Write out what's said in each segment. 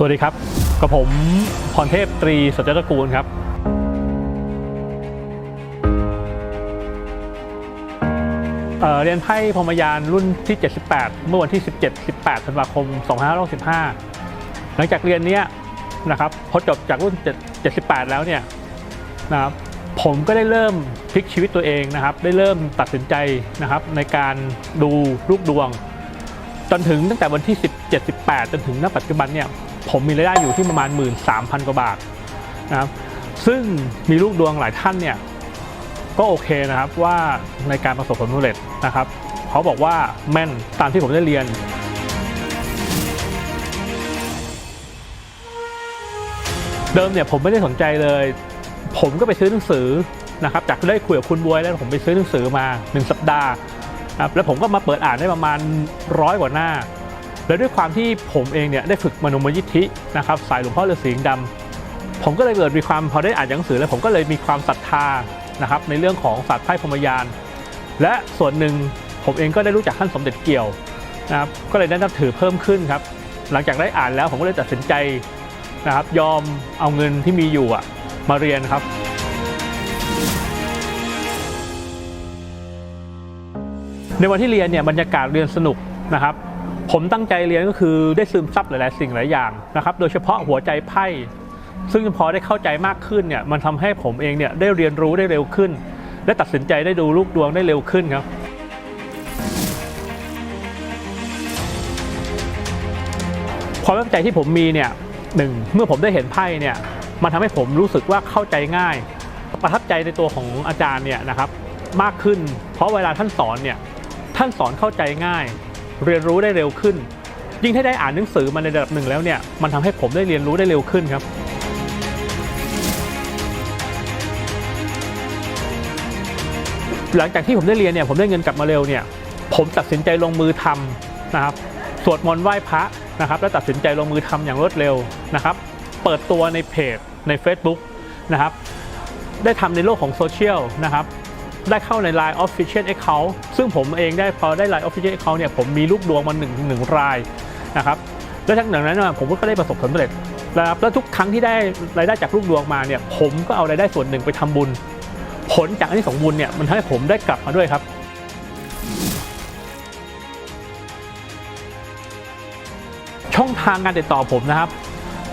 สวัสดีครับ กับผมพรเทพตรีสัจจตระกูลครับเเรียนไพ่พมยานรุ่นที่ 78 เมื่อวันที่ 17 18ธันวาคม 2565 หลังจากเรียนเนี้ยนะครับพอจบจากรุ่น 78 แล้วเนี่ยนะครับผมก็ได้เริ่มพลิกชีวิตตัวเองนะครับ ได้เริ่มตัดสินใจนะครับในการดูลูกดวงจนถึงตั้งแต่วันที่ 17 18 จนถึงณปัจจุบันเนี่ย ผมมีรายได้อยู่ที่ประมาณ 13,000 กว่าบาทนะครับซึ่งมีลูกดวงหลายท่านเนี่ยก็โอเคนะครับว่าในการประสบผลสำเร็จนะครับเขาบอกว่าแม่นตามที่ผมได้เรียน เดิมเนี่ยผมไม่ได้สนใจเลย ผมก็ไปซื้อหนังสือนะครับจากที่ได้คุยกับคุณบวยแล้วผมไปซื้อหนังสือมาหนึ่งสัปดาห์ครับแล้วผมก็มาเปิดอ่านได้ประมาณร้อยกว่าหน้า แล้วด้วยความที่ผมเองเนี่ยได้ฝึกมโนมยิทธินะครับสายหลวงพ่อฤาษีลิงดำผมก็เลยเกิดมีความพอได้อ่านหนังสือแล้วผมก็เลยมีความศรัทธานะครับในเรื่องของศาสตร์ไพ่พรมยาน และส่วนหนึ่งผมเองก็ได้รู้จักท่านสมเด็จเกี่ยวนะครับก็เลยได้นับถือเพิ่มขึ้นครับ หลังจากได้อ่านแล้วผมก็เลยตัดสินใจนะครับยอมเอาเงินที่มีอยู่อะมาเรียนครับในวันที่เรียนเนี่ยบรรยากาศเรียนสนุกนะครับ ผมตั้งใจเรียนก็คือได้ซึมซับหลาย ๆ สิ่งหลายอย่างนะครับ โดยเฉพาะหัวใจไพ่ ซึ่งพอได้เข้าใจมากขึ้นเนี่ย มันทำให้ผมเองเนี่ยได้เรียนรู้ได้เร็วขึ้น และตัดสินใจได้ดูลูกดวงได้เร็วขึ้นครับความตั้งใจที่ผมมีเนี่ยหนึ่งเมื่อผมได้เห็นไพ่เนี่ย มันทำให้ผมรู้สึกว่าเข้าใจง่าย ประทับใจในตัวของอาจารย์เนี่ยนะครับมากขึ้น เพราะเวลาท่านสอนเนี่ยท่านสอนเข้าใจง่าย เรียนรู้ได้เร็วขึ้น ยิ่งถ้าได้อ่านหนังสือมาในระดับหนึ่งแล้วเนี่ยมันทำให้ผมได้เรียนรู้ได้เร็วขึ้นครับหลังจากที่ผมได้เรียนเนี่ยผมได้เงินกลับมาเร็วเนี่ยผมตัดสินใจลงมือทำนะครับสวดมนต์ไหว้พระนะครับแล้วตัดสินใจลงมือทำอย่างรวดเร็วนะครับ เปิดตัวในเพจใน Facebook นะครับได้ทำในโลกของโซเชียลนะครับ ได้เข้าใน Line Official Account ซึ่งผมเองได้พอได้ Line Official Account เนี่ยผมมีลูกดวงมาหนึ่งหนึ่งรายนะครับและทั้งนั้นนะผมก็ได้ประสบผลสำเร็จนะครับแล้วทุกครั้งที่ได้รายได้จากลูกดวงมาเนี่ยผมก็เอารายได้ส่วนหนึ่งไปทำบุญ ผลจากอันที่สองบุญเนี่ยมันทำให้ผมได้กลับมาด้วยครับช่องทางการติดต่อผมนะครับ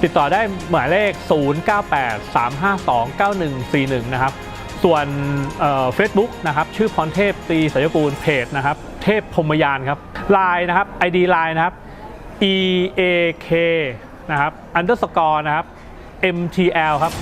ติดต่อได้หมายเลข 0983529141 นะครับ ส่วนเฟซบุ๊กนะครับชื่อพรเทพตีสายกูลเพจนะครับเทพพรมยานครับไลน์นะครับ ID ไลน์นะครับ e a k นะครับ underscore นะครับ mtl ครับ